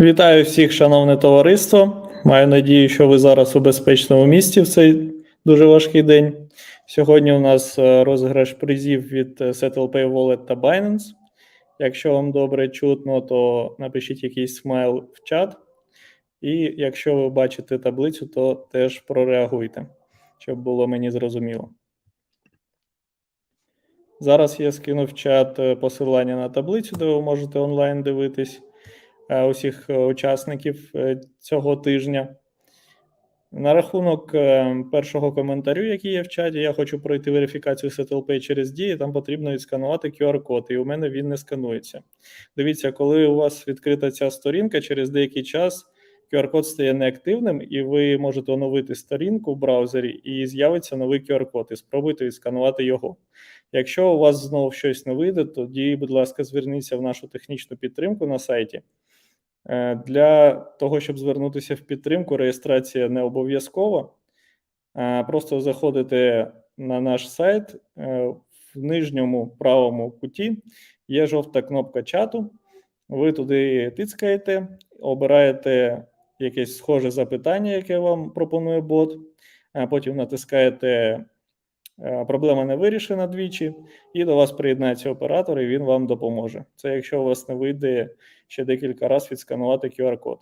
Вітаю всіх, шановне товариство. Маю надію, що ви зараз у безпечному місці в цей дуже важкий день. Сьогодні у нас е, розіграш призів від е, SettlePay Wallet та Binance. Якщо вам добре чутно, то напишіть якийсь смайл в чат. І якщо ви бачите таблицю, то теж прореагуйте, щоб було мені зрозуміло. Зараз я скину в чат е, посилання на таблицю, де ви можете онлайн дивитись усіх е, учасників е, цього тижня. На рахунок е, першого коментарю, який є в чаті, я хочу пройти верифікацію SettlePay через дії. Там потрібно відсканувати QR-код, і у мене він не сканується. Дивіться, коли у вас відкрита ця сторінка, через деякий час QR-код стає неактивним, і ви можете оновити сторінку в браузері, і з'явиться новий QR-код, і спробуйте відсканувати його. Якщо у вас знову щось не вийде, тоді, будь ласка, зверніться в нашу технічну підтримку на сайті. Е, Для того, щоб звернутися в підтримку, реєстрація не обов'язкова. Е, Просто заходите на наш сайт. е, В нижньому правому куті є жовта кнопка чату. Ви туди тицькаєте, обираєте якесь схоже запитання, яке вам пропонує бот. Потім натискаєте Проблема не вирішена двічі, і до вас приєднається оператор, і він вам допоможе. Це якщо у вас не вийде ще декілька разів відсканувати QR-код.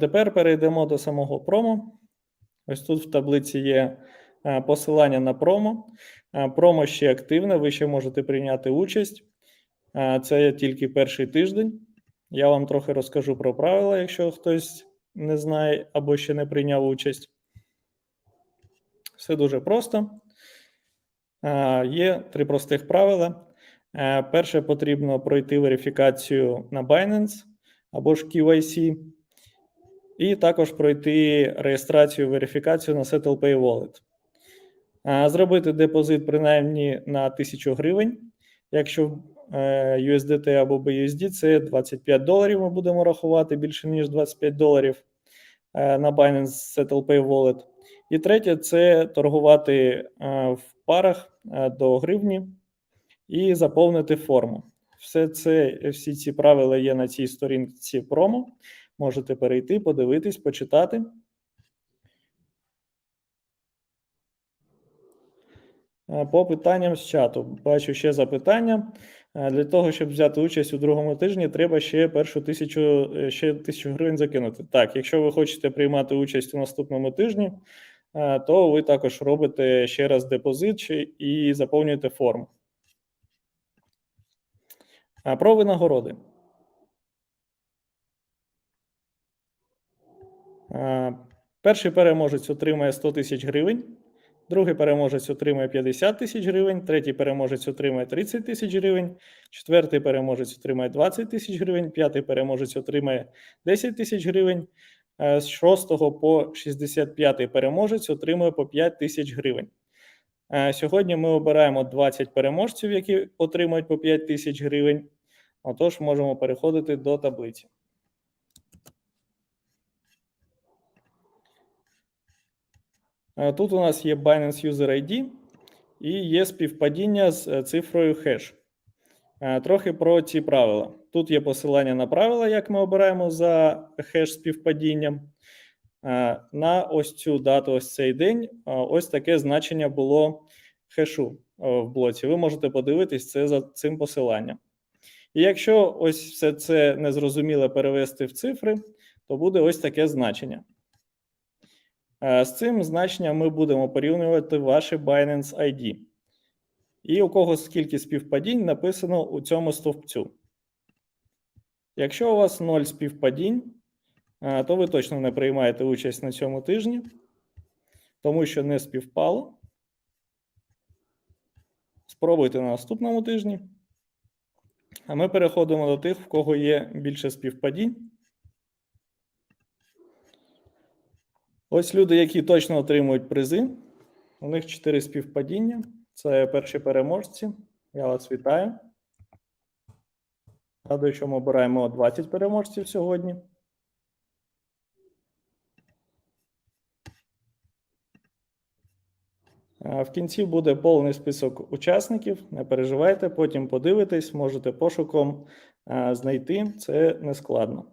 Тепер перейдемо до самого промо. Ось тут в таблиці є е, посилання на промо. Е, Промо ще активне, ви ще можете прийняти участь. Е, Це тільки перший тиждень. Я вам трохи розкажу про правила, якщо хтось не знає або ще не прийняв участь. Все дуже просто. Е, Є три простих правила. Е, Перше потрібно пройти верифікацію на Binance або ж KYC, і також пройти реєстрацію верифікацію на SettlePay Wallet. Е, Зробити депозит принаймні на 1000 гривень. Якщо USDT або BUSD, це 25 доларів. Ми будемо рахувати більше ніж 25 доларів на Binance SettlePay Wallet. І третє це торгувати е, в парах е, до гривні і заповнити форму. Все це, всі ці правила є на цій сторінці промо. Можете перейти, подивитись, почитати. Е, По питанням з чату. Бачу ще запитання. Для того, щоб взяти участь у другому тижні, треба ще першу тисячу, ще тисячу гривень закинути. Так, якщо ви хочете приймати участь у наступному тижні, то ви також робите ще раз депозит і заповнюєте форму. А Про винагороди. Е, Перший переможець отримає 100 тисяч гривень, другий переможець отримає 50 тисяч гривень, третій переможець отримає 30 тисяч гривень, четвертий переможець отримає 20 тисяч гривень, п'ятий переможець отримає 10 тисяч гривень, е, з 6 по 65 переможець отримує по 5 тисяч гривень. Е, Сьогодні ми обираємо 20 переможців, які отримують по 5 тисяч гривень. Отож, можемо переходити до таблиці. Е, Тут у нас є Binance User ID і є співпадіння з е, цифрою хеш. Е, Трохи про ці правила. Тут є посилання на правила, як ми обираємо за хеш співпадінням. Е, На ось цю дату, ось цей день, е, ось таке значення було хешу е, в блоці. Ви можете подивитись це за цим посиланням. І якщо ось все це незрозуміле перевести в цифри, то буде ось таке значення. З цим значенням ми будемо порівнювати ваші Binance ID. І у кого скільки співпадінь написано у цьому стовпцю. Якщо у вас 0 співпадінь, е, то ви точно не приймаєте участь на цьому тижні, тому що не співпало. Спробуйте на наступному тижні. А ми переходимо до тих, в кого є більше співпадінь. Ось люди, які точно отримують призи. У них 4 співпадіння. Це перші переможці. Я вас вітаю. Ми обираємо 20 переможців сьогодні. Е, В кінці буде повний список учасників. Не переживайте, потім подивитесь, можете пошуком е, знайти. Це не складно.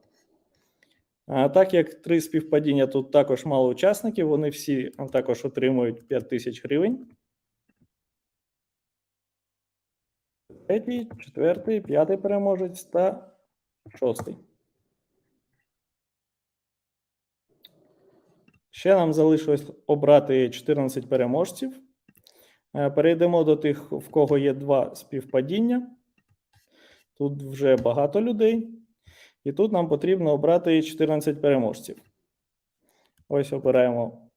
Так як три співпадіння тут також мало учасників, вони всі також отримують 5 тисяч гривень. третій, четвертий, п'ятий переможець та шостий. Ще нам залишилось обрати 14 переможців. Е, перейдемо до тих, в кого є два співпадіння. Тут вже багато людей. І тут нам потрібно обрати 14 переможців. Ось обираємо.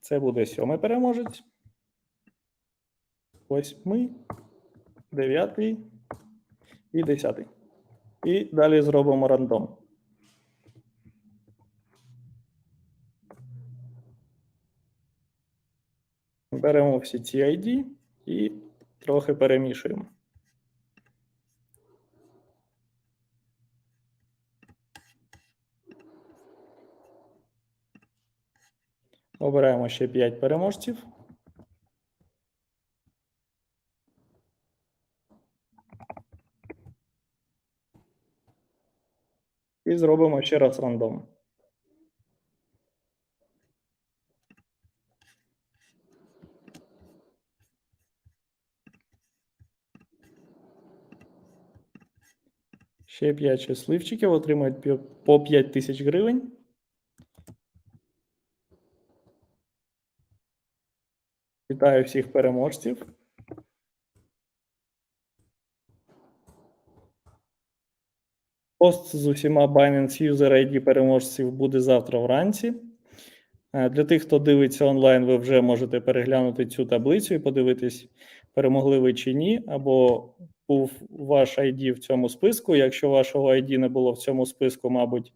Це буде сьомий переможець. Ось ми. Дев'ятий і 10. І далі зробимо рандом. Беремо всі ці ID і трохи перемішуємо. Обираємо ще 5 переможців. І зробимо ще раз рандом. Ще 5 щасливчиків отримують пі- по 5 тисяч гривень. Вітаю всіх переможців. Пост з усіма Binance User ID переможців буде завтра вранці. Е, Для тих, хто дивиться онлайн, ви вже можете переглянути цю таблицю і подивитись, перемогли ви чи ні, або був ваш ID в цьому списку. Якщо вашого ID не було в цьому списку, мабуть,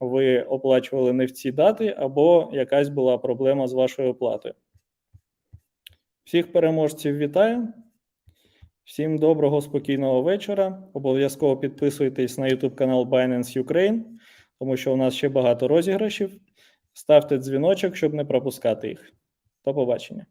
ви оплачували не в ці дати, або якась була проблема з вашою оплатою. Всіх переможців вітаю. Всім доброго, спокійного вечора. Обов'язково підписуйтесь на YouTube канал Binance Ukraine, тому що у нас ще багато розіграшів. Ставте дзвіночок, щоб не пропускати їх. До побачення.